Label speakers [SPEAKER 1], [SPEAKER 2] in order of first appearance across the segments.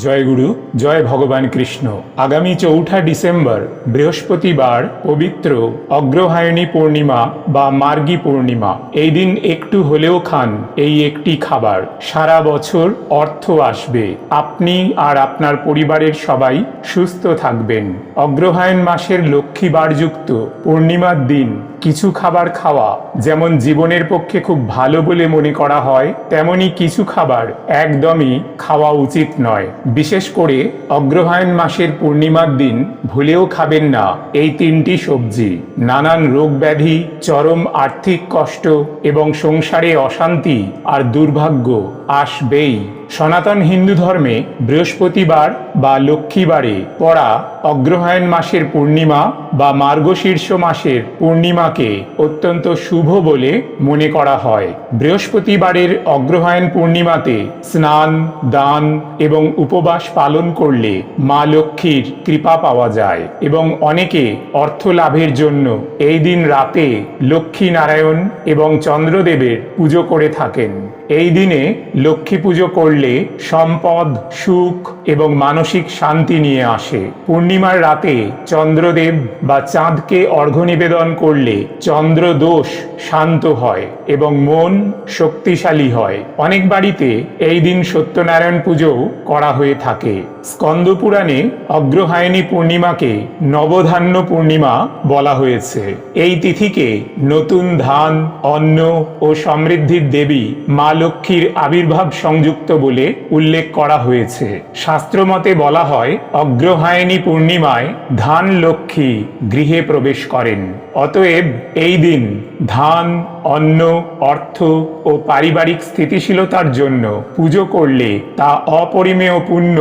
[SPEAKER 1] জয়গুরু জয় ভগবান কৃষ্ণ। আগামী চৌঠা ডিসেম্বর, বৃহস্পতিবার, পবিত্র অগ্রহায়ণী পূর্ণিমা বা মার্গী পূর্ণিমা। এই দিন একটু হলেও খান, এই একটি খাবার। সারা বছর অর্থ আসবে। আপনি আর আপনার পরিবারের সবাই সুস্থ থাকবেন। অগ্রহায়ণ মাসের লক্ষ্মীবারযুক্ত পূর্ণিমার দিন। কিছু খাবার খাওয়া যেমন জীবনের পক্ষে খুব ভালো বলে মনে করা হয়, তেমনি কিছু খাবার একদমই খাওয়া উচিত নয়। বিশেষ করে অগ্রহায়ণ মাসের পূর্ণিমার দিন ভুলেও খাবেন না এই তিনটি সবজি। নানান রোগ ব্যাধি, চরম আর্থিক কষ্ট এবং সংসারে অশান্তি আর দুর্ভাগ্য আসবেই। সনাতন হিন্দু ধর্মে বৃহস্পতিবার বা লক্ষ্মীবারে পড়া অগ্রহায়ণ মাসের পূর্ণিমা বা মার্গশীর্ষ মাসের পূর্ণিমাকে অত্যন্ত শুভ বলে মনে করা হয়। বৃহস্পতিবারের অগ্রহায়ণ পূর্ণিমাতে স্নান, দান এবং উপবাস পালন করলে মা লক্ষ্মীর কৃপা পাওয়া যায় এবং অনেকে অর্থ লাভের জন্য এই দিন রাতে লক্ষ্মী নারায়ণ এবং চন্দ্রদেবের পুজো করে থাকেন। এই দিনে লক্ষ্মী পুজো করলে সম্পদ, সুখ এবং মানসিক শান্তি নিয়ে আসে। পূর্ণিমার রাতে চন্দ্রদেব বা চাঁদকে অর্ঘ্য নিবেদন করলে চন্দ্র দোষ শান্ত হয় এবং মন শক্তিশালী হয়। অনেক বাড়িতে এই দিন সত্যনারায়ণ পুজো করা হয়ে থাকে। স্কন্দ পুরাণে অগ্রহায়ণী পূর্ণিমাকে নবধান্য পূর্ণিমা বলা হয়েছে। এই তিথিকে নতুন ধান, অন্ন ও সমৃদ্ধির দেবী মা লক্ষ্মীর আবির্ভাব সংযুক্ত বলে উল্লেখ করা হয়েছে। শাস্ত্রমতে বলা হয়, অগ্রহায়ণী পূর্ণিমায় ধান লক্ষ্মী গৃহে প্রবেশ করেন। অতএব এই দিন ধান, অন্ন, অর্থ ও পারিবারিক স্থিতিশীলতার জন্য পুজো করলে তা অপরিমেয় পুণ্য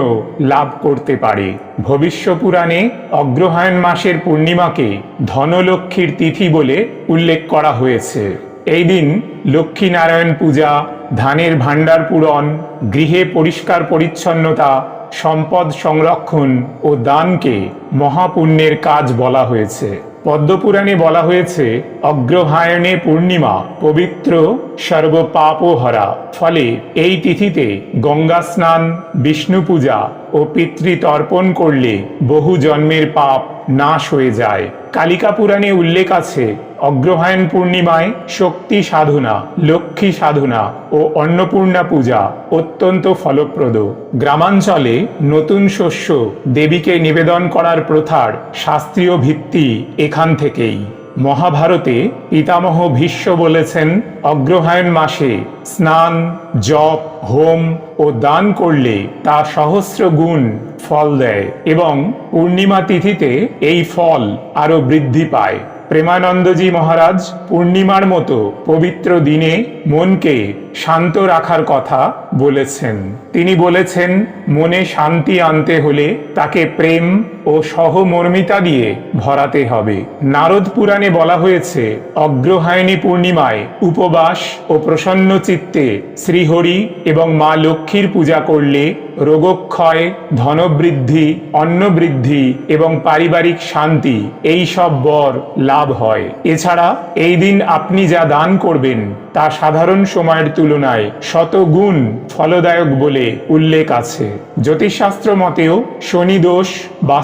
[SPEAKER 1] লাভ করতে পারে। ভবিষ্য পুরাণে অগ্রহায়ণ মাসের পূর্ণিমাকে ধনলক্ষ্মীর তিথি বলে উল্লেখ করা হয়েছে। এই দিন লক্ষ্মীনারায়ণ পূজা, ধানের ভাণ্ডার পূরণ, গৃহে পরিষ্কার পরিচ্ছন্নতা, সম্পদ সংরক্ষণ ও দানকে মহাপুণ্যের কাজ বলা হয়েছে। পদ্মপুরাণে বলা হয়েছে, অগ্রহায়ণে পূর্ণিমা, পবিত্র সর্বপাপহরা। ফলে এই তিথিতে গঙ্গা স্নান বিষ্ণু পূজা ও পিতৃতর্পণ করলে বহু জন্মের পাপ নাশ হয়ে যায়। কালিকা পুরাণে উল্লেখ আছে, অগ্রহায়ণ পূর্ণিমায় শক্তি সাধনা, লক্ষ্মী সাধনা ও অন্নপূর্ণা পূজা অত্যন্ত ফলপ্রদ। গ্রামাঞ্চলে নতুন শস্য দেবীকে নিবেদন করার প্রথার শাস্ত্রীয় ভিত্তি এখান থেকেই। মহাভারতে পিতামহ ভীষ্ম বলেছেন, অগ্রহায়ণ মাসে স্নান, জপ, হোম ও দান করলে তা সহস্র গুণ ফল দেয় এবং পূর্ণিমা তিথিতে এই ফল আরও বৃদ্ধি পায়। প্রেমানন্দজি মহারাজ পূর্ণিমার মতো পবিত্র দিনে মনকে শান্ত রাখার কথা বলেছেন। তিনি বলেছেন, মনে শান্তি আনতে হলে তাকে প্রেম ও সহমর্মিতা দিয়ে ভরাতে হবে। নারদ পুরাণে বলা হয়েছে, অগ্রহায়ণী পূর্ণিমায় উপবাস ও প্রসন্ন চিত্তে শ্রীহরি এবং মা লক্ষ্মীর পূজা করলে রোগক্ষয়, ধনবৃদ্ধি, অন্নবৃদ্ধি এবং পারিবারিক শান্তি এই সব বর লাভ হয়। এছাড়া এই দিন আপনি যা দান করবেন তা সাধারণ সময়ের তুলনায় শতগুণ ফলদায়ক বলে উল্লেখ আছে। জ্যোতিষশাস্ত্র মতেও শনি দোষ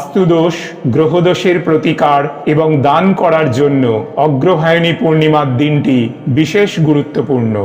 [SPEAKER 1] বাস্তুদোষ, গ্রহদোষের প্রতিকার এবং দান করার জন্য অগ্রহায়ণী পূর্ণিমার দিনটি বিশেষ গুরুত্বপূর্ণ।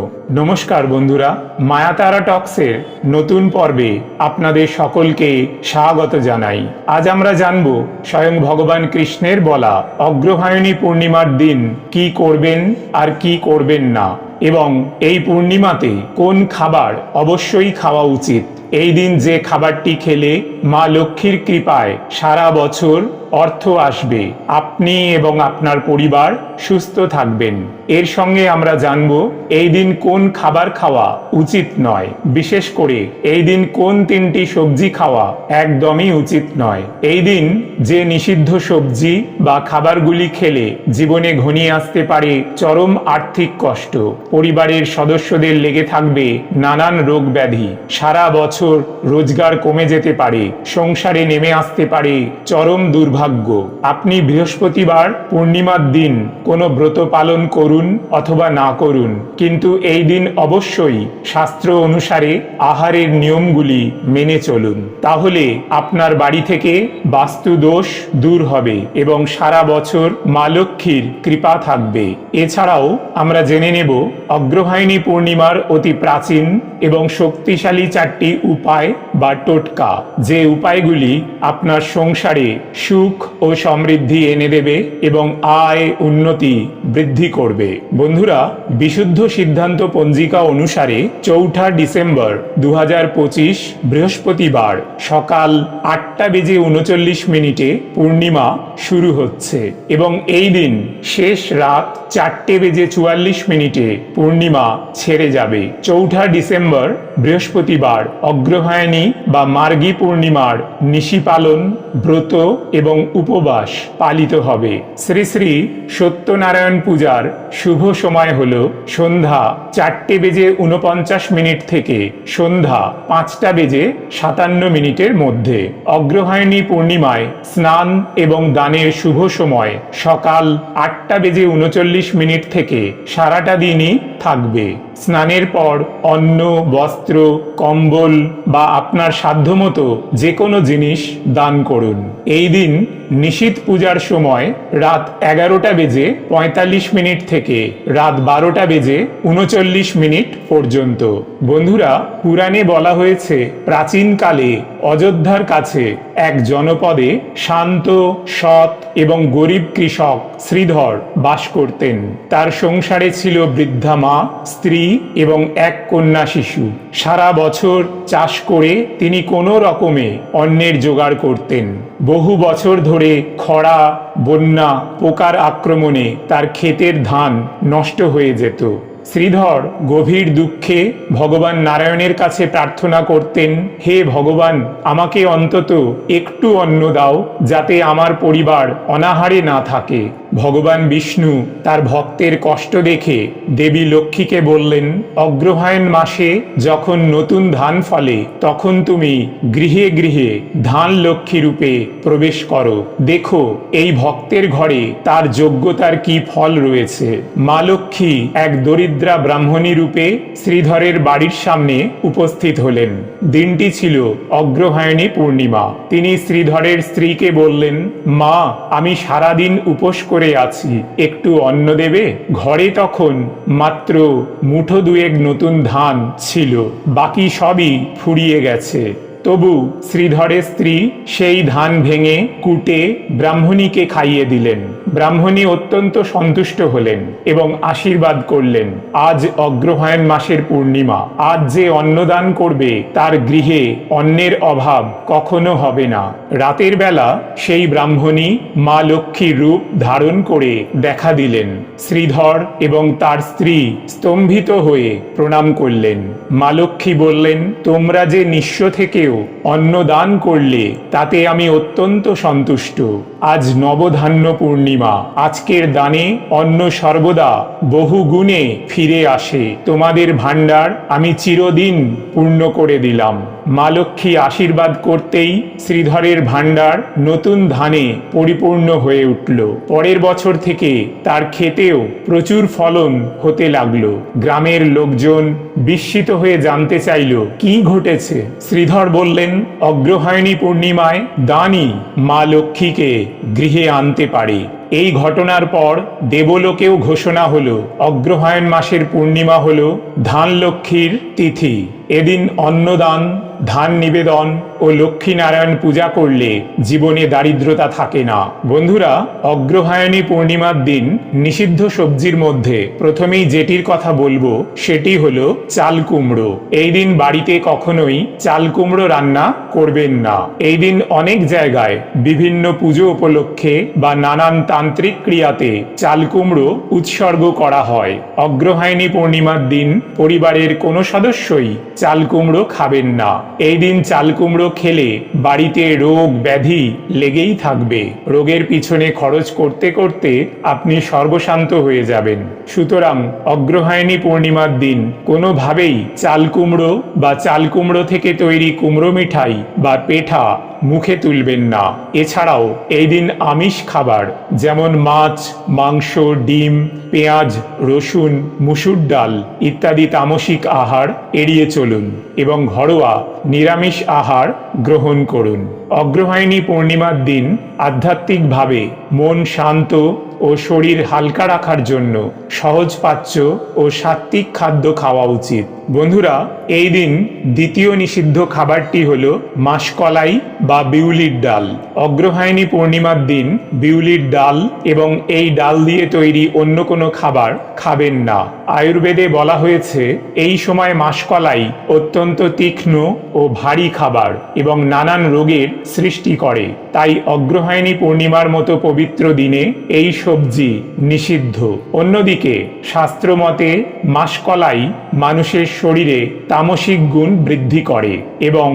[SPEAKER 1] নমস্কার বন্ধুরা, মায়াতারা টক্সের নতুন পর্বে আপনাদের সকলকে স্বাগত জানাই। আজ আমরা জানব স্বয়ং ভগবান কৃষ্ণের বলা অগ্রহায়ণী পূর্ণিমার দিন কি করবেন আর কি করবেন না এবং এই পূর্ণিমাতে কোন খাবার অবশ্যই খাওয়া উচিত। এই দিন যে খাবারটি খেলে মা লক্ষ্মীর কৃপায় সারা বছর অর্থ আসবে। আপনি এবং আপনার পরিবার সুস্থ থাকবেন। এর সঙ্গে আমরা জানব, এই দিন কোন খাবার খাওয়া উচিত নয়। বিশেষ করে, এই দিন কোন তিনটি সবজি খাওয়া একদমই উচিত নয়। এই দিন যে নিষিদ্ধ সবজি বা খাবারগুলি খেলে জীবনে ঘনিয়ে আসতে পারে চরম আর্থিক কষ্ট। পরিবারের সদস্যদের লেগে থাকবে নানান রোগ ব্যাধি। সারা বছর রোজগার কমে যেতে পারে, সংসারে নেমে আসতে পারে চরম দুর্ভাগ্য। সৌভাগ্য। আপনি বৃহস্পতিবার পূর্ণিমার দিন কোনো ব্রত পালন করুন অথবা না করুন। কিন্তু এই দিন অবশ্যই শাস্ত্র অনুসারে আহারের নিয়মগুলি মেনে চলুন। তাহলে আপনার বাড়ি থেকে বাস্তু দোষ দূর হবে এবং সারা বছর মা লক্ষ্মীর কৃপা থাকবে। এছাড়াও আমরা জেনে নেব অগ্রহায়ণী পূর্ণিমার অতি প্রাচীন এবং শক্তিশালী চারটি উপায় বা টোটকা। যে উপায়গুলি আপনার সংসারে সুখ ও সমৃদ্ধি এনে দেবে এবং আয় উন্নতি বৃদ্ধি করবে। বন্ধুরা, বিশুদ্ধ সিদ্ধান্ত পঞ্জিকা অনুসারে চৌঠা ডিসেম্বর দু হাজার পঁচিশ বৃহস্পতিবার সকাল আটটা বেজে উনচল্লিশ মিনিটে পূর্ণিমা শুরু হচ্ছে এবং এই দিন শেষ রাত চারটে বেজে চুয়াল্লিশ মিনিটে পূর্ণিমা ছেড়ে যাবে। চৌঠা ডিসেম্বর বৃহস্পতিবার অগ্রহায়ণী বা মার্গী পূর্ণিমার নিশি পালন ব্রত এবং উপবাস পালিত হবে। শ্রী শ্রী সত্যনারায়ণ পূজার শুভ সময় হল সন্ধ্যা চারটে বেজে উনপঞ্চাশ মিনিট থেকে সন্ধ্যা পাঁচটা বেজে সাতান্ন মিনিটের মধ্যে। অগ্রহায়ণী পূর্ণিমায় স্নান এবং দানের শুভ সময় সকাল আটটা বেজে উনচল্লিশ মিনিট থেকে সারাটা দিনই থাকবে। স্নানের পর অন্ন, বস্ত্র, কম্বল বা আপনার সাধ্যমতো যে কোনো জিনিস দান করুন। এই দিন নিশীত পূজার সময় রাত এগারোটা বেজে পঁয়তাল্লিশ মিনিট থেকে রাত বারোটা বেজে উনচল্লিশ মিনিট পর্যন্ত। বন্ধুরা, পুরাণে বলা হয়েছে, প্রাচীনকালে অযোধ্যার কাছে এক জনপদে শান্ত, সৎ এবং গরিব কৃষক শ্রীধর বাস করতেন। তার সংসারে ছিল বৃদ্ধা মা, স্ত্রী এবং এক কন্যা শিশু। সারা বছর চাষ করে তিনি কোনো রকমে অন্যের জোগাড় করতেন। বহু বছর ধরে খরা, বন্যা, পোকার আক্রমণে তার ক্ষেতের ধান নষ্ট হয়ে যেত। শ্রীধর গভীর দুঃখে ভগবান নারায়ণের কাছে প্রার্থনা করতেন, হে ভগবান, আমাকে অন্তত একটু অন্ন দাও, যাতে আমার পরিবার অনাহারে না থাকে। ভগবান বিষ্ণু তার ভক্তের কষ্ট দেখে দেবী লক্ষ্মীকে বললেন, অগ্রহায়ণ মাসে যখন নতুন ধান ফলে, তখন তুমি গৃহে গৃহে ধান লক্ষ্মী রূপে প্রবেশ করো। দেখো, এই ভক্তের ঘরে তার যোগ্যতার কি ফল রয়েছে। মা লক্ষ্মী এক দরিদ্রা ব্রাহ্মণী রূপে শ্রীধরের বাড়ির সামনে উপস্থিত হলেন। দিনটি ছিল অগ্রহায়ণী পূর্ণিমা। তিনি শ্রীধরের স্ত্রীকে বললেন, মা, আমি সারাদিন উপোস করে আছি। একটু অন্ন দেবে? ঘরে তখন মাত্র মুঠো দুয়েক নতুন ধান ছিল। বাকি সবই ফুরিয়ে গেছে। তবু শ্রীধরের স্ত্রী সেই ধান ভেঙে কুটে ব্রাহ্মণীকে খাইয়ে দিলেন। ব্রাহ্মণী অত্যন্ত সন্তুষ্ট হলেন এবং আশীর্বাদ করলেন। আজ অগ্রহায়ণ মাসের পূর্ণিমা। আজ যে অন্নদান করবে, তার গৃহে অন্নের অভাব কখনো হবে না। রাতের বেলা সেই ব্রাহ্মণী মা লক্ষ্মীর রূপ ধারণ করে দেখা দিলেন। শ্রীধর এবং তার স্ত্রী স্তম্ভিত হয়ে প্রণাম করলেন। মা লক্ষ্মী বললেন, তোমরা যে নিঃস্ব থেকেও অন্ন দান করলে তাতে আমি অত্যন্ত সন্তুষ্ট। আজ নবধান্য পূর্ণিমা। আজকের দানে অন্ন সর্বদা বহু গুণে ফিরে আসে। তোমাদের ভাণ্ডার আমি চিরদিন পূর্ণ করে দিলাম। মা লক্ষ্মী আশীর্বাদ করতেই শ্রীধরের ভাণ্ডার নতুন ধানে পরিপূর্ণ হয়ে উঠল। পরের বছর থেকে তার ক্ষেতেও প্রচুর ফলন হতে লাগল। গ্রামের লোকজন বিস্মিত হয়ে জানতে চাইল, কি ঘটেছে? শ্রীধর বললেন, অগ্রহায়ণী পূর্ণিমায় দানই মা লক্ষ্মীকে গৃহে আনতে পারে এই ঘটনার পর দেবলোকেও ঘোষণা হল, অগ্রহায়ণ মাসের পূর্ণিমা হল ধান লক্ষ্মীর তিথি। এদিন অন্নদান, ধান নিবেদন ও লক্ষ্মীনারায়ণ পূজা করলে জীবনে দারিদ্রতা থাকে না। বন্ধুরা, অগ্রহায়ণী পূর্ণিমার দিন নিষিদ্ধ সবজির মধ্যে প্রথমেই যেটির কথা বলব, সেটি হলো চাল কুমড়ো। এই দিন বাড়িতে কখনোই চাল কুমড়ো রান্না করবেন না। এই দিন অনেক জায়গায় বিভিন্ন পুজো উপলক্ষে বা নানান তান্ত্রিক ক্রিয়াতে চাল কুমড়ো উৎসর্গ করা হয়। অগ্রহায়ণী পূর্ণিমার দিন পরিবারের কোনো সদস্যই চাল কুমড়ো খাবেন না। এই দিন চাল কুমড়ো খেলে বাড়িতে রোগ ব্যাধি লেগেই থাকবে। রোগের পিছনে খরচ করতে করতে আপনি সর্বশান্ত হয়ে যাবেন। সুতরাং অগ্রহায়ণী পূর্ণিমার দিন কোনোভাবেই চাল কুমড়ো বা চাল কুমড়ো থেকে তৈরি কুমড়ো মিঠাই বা পেঠা মুখে তুলবেন না। এছাড়াও এই দিন আমিষ খাবার, যেমন মাছ, মাংস, ডিম, পেঁয়াজ, রসুন, মুসুর ডাল ইত্যাদি তামসিক আহার এড়িয়ে চলুন এবং ঘরোয়া নিরামিষ আহার গ্রহণ করুন। অগ্রহায়ণী পূর্ণিমার দিন আধ্যাত্মিকভাবে মন শান্ত ও শরীর হালকা রাখার জন্য সহজপাচ্য ও সাত্ত্বিক খাদ্য খাওয়া উচিত। বন্ধুরা, এই দিন দ্বিতীয় নিষিদ্ধ খাবারটি হল মাসকলাই বা বিউলির ডাল। অগ্রহায়ণী পূর্ণিমার দিন বিউলির ডাল এবং এই ডাল দিয়ে তৈরি অন্য কোনো খাবার খাবেন না। আয়ুর্বেদে বলা হয়েছে, এই সময় মাসকলাই অত্যন্ত তীক্ষ্ণ ও ভারী খাবার এবং নানান রোগের সৃষ্টি করে। তাই অগ্রহায়ণী পূর্ণিমার মতো পবিত্র দিনে এই সবজি নিষিদ্ধ। অন্যদিকে শাস্ত্রমতে মাসকলাই মানুষের শরীরে তামসিক গুণ বৃদ্ধি করে এবং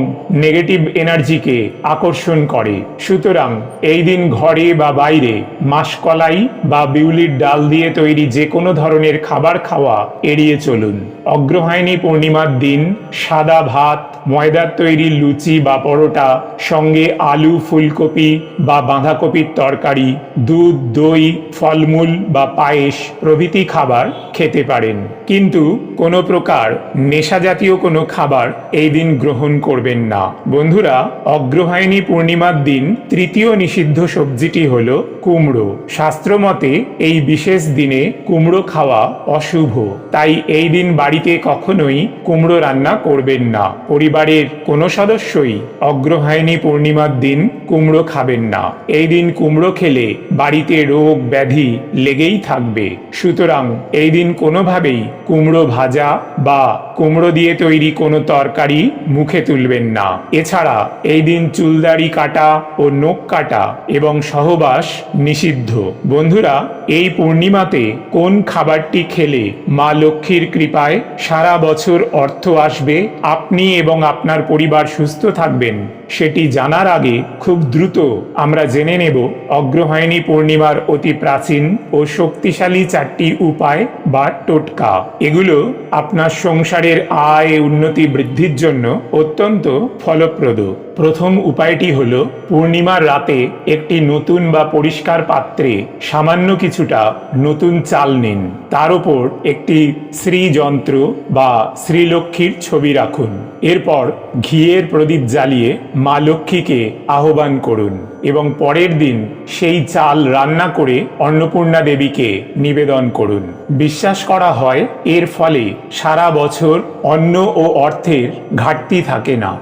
[SPEAKER 1] নেগেটিভ এনার্জিকে আকর্ষণ করে। সুতরাং এই দিন ঘরে বা বাইরে মাসকলাই বা বিউলির ডাল দিয়ে তৈরি যে কোনো ধরনের খাবার খাওয়া এড়িয়ে চলুন। অগ্রহায়ণী পূর্ণিমার দিন সাদা ভাত, ময়দার তৈরি লুচি বা পরোটা, সঙ্গে আলু, ফুলকপি বা বাঁধাকপির তরকারি, দুধ, দই, ফলমূল বা পায়েস প্রভৃতি খাবার খেতে পারেন। কিন্তু কোনো প্রকার নেশা জাতীয় কোনো খাবার এই দিন গ্রহণ করবেন না। বন্ধুরা, অগ্রহায়ণী পূর্ণিমার দিন তৃতীয় নিষিদ্ধ সবজিটি হল কুমড়ো। শাস্ত্রমতে এই বিশেষ দিনে কুমড়ো খাওয়া অশুভ। তাই এই দিন বাড়িতে কখনোই কুমড়ো রান্না করবেন না। পরিবারের কোনো সদস্যই অগ্রহায়ণী পূর্ণিমার দিন কুমড়ো খাবেন না। এই দিন কুমড়ো খেলে বাড়িতে রোগ ব্যাধি লেগেই থাকবে। সুতরাং এই দিন কোনোভাবেই কুমড়ো ভাজা বা কুমড়ো দিয়ে তৈরি কোনো তরকারি মুখে তুলবেন না। এছাড়া এই দিন চুলদাড়ি কাটা ও নখ কাটা এবং সহবাস নিষিদ্ধ। বন্ধুরা, এই পূর্ণিমাতে কোন খাবারটি খেলে মা লক্ষ্মীর কৃপায় সারা বছর অর্থ আসবে, আপনি এবং আপনার পরিবার সুস্থ থাকবেন। সেটি জানার আগে খুব দ্রুত আমরা জেনে নেব অগ্রহায়ণী পূর্ণিমার অতি প্রাচীন ও শক্তিশালী চারটি উপায় বা টোটকা। এগুলো আপনার সংসারের আয় উন্নতি বৃদ্ধির জন্য অত্যন্ত ফলপ্রদ। প্রথম উপায়টি হল, পূর্ণিমার রাতে একটি নতুন বা পরিষ্কার পাত্রে সামান্য কিছুটা নতুন চাল নিন। তার উপর একটি শ্রীযন্ত্র বা শ্রীলক্ষ্মীর ছবি রাখুন। এরপর ঘিয়ের প্রদীপ জ্বালিয়ে মা লক্ষ্মীকে আহ্বান করুন এবং পরের দিন সেই চাল রান্না করে অন্নপূর্ণা দেবীকে নিবেদন করুন। বিশ্বাস করা হয়, এর ফলে সারা বছর অন্ন ও অর্থের ঘাটতি থাকে না।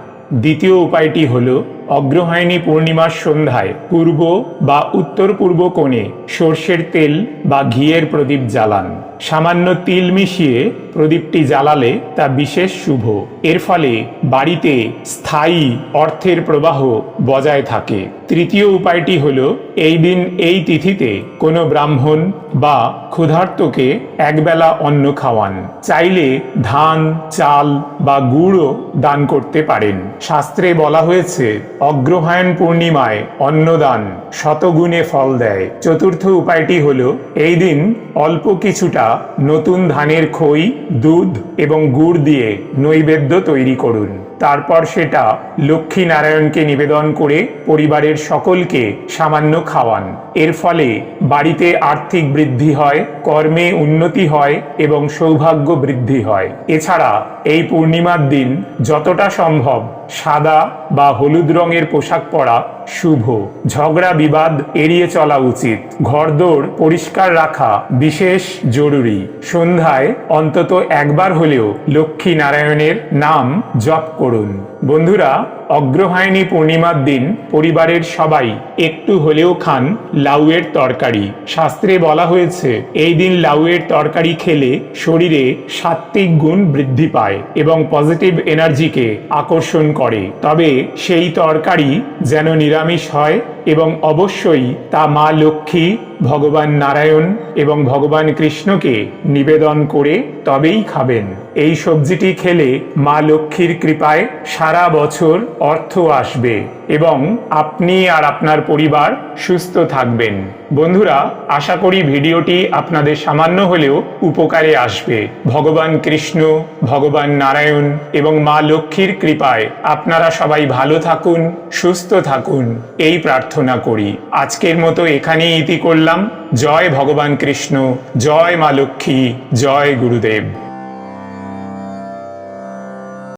[SPEAKER 1] দ্বিতীয় উপায়টি হল অগ্রহায়ণী পূর্ণিমার সন্ধ্যায় পূর্ব বা উত্তর পূর্ব কোণে সর্ষের তেল বা ঘিয়ের প্রদীপ জ্বালান। সামান্য তিল মিশিয়ে প্রদীপটি জ্বালালে তা বিশেষ শুভ। এর ফলে বাড়িতে স্থায়ী অর্থের প্রবাহ বজায় থাকে। তৃতীয় উপায়টি হল, এই দিন এই তিথিতে কোনো ব্রাহ্মণ বা ক্ষুধার্তকে একবেলা অন্ন খাওয়ান। চাইলে ধান, চাল বা গুড়ও দান করতে পারেন। শাস্ত্রে বলা হয়েছে, অগ্রহায়ণ পূর্ণিমায় অন্নদান শতগুণে ফল দেয়। চতুর্থ উপায়টি হল, এই দিন অল্প কিছুটা নতুন ধানের খই, দুধ এবং গুড় দিয়ে নৈবেদ্য তৈরি করুন। তারপর সেটা লক্ষ্মী নারায়ণকে নিবেদন করে পরিবারের সকলকে সামান্য খাওয়ান। এর ফলে বাড়িতে আর্থিক বৃদ্ধি হয়, কর্মে উন্নতি হয় এবং সৌভাগ্য বৃদ্ধি হয়। এছাড়া এই পূর্ণিমার দিন যতটা সম্ভব সাদা বা হলুদ রঙের পোশাক পরা শুভ। ঝগড়া বিবাদ এড়িয়ে চলা উচিত। ঘরদোর পরিষ্কার রাখা বিশেষ জরুরি। সন্ধ্যায় অন্তত একবার হলেও লক্ষ্মী নারায়ণের নাম জপ করুন। বন্ধুরা অগ্রহায়ণী পূর্ণিমার দিন পরিবারের সবাই একটু হলেও খান লাউয়ের তরকারি। শাস্ত্রে বলা হয়েছে, এই দিন লাউয়ের তরকারি খেলে শরীরে সাত্বিক গুণ বৃদ্ধি পায় এবং পজিটিভ এনার্জিকে আকর্ষণ করে। তবে সেই তরকারি যেন নিরামিষ হয় এবং অবশ্যই তা মা লক্ষ্মী, ভগবান নারায়ণ এবং ভগবান কৃষ্ণকে নিবেদন করে তবেই খাবেন। এই সবজিটি খেলে মা লক্ষ্মীর কৃপায় সারা বছর অর্থ আসবে এবং আপনি আর আপনার পরিবার সুস্থ থাকবেন। বন্ধুরা, আশা করি ভিডিওটি আপনাদের সামান্য হলেও উপকারে আসবে। ভগবান কৃষ্ণ, ভগবান নারায়ণ এবং মা লক্ষ্মীর কৃপায় আপনারা সবাই ভালো থাকুন, সুস্থ থাকুন, এই প্রার্থনা করি। আজকের মতো এখানেই ইতি করলাম। জয় ভগবান কৃষ্ণ, জয় মা লক্ষ্মী, জয় গুরুদেব।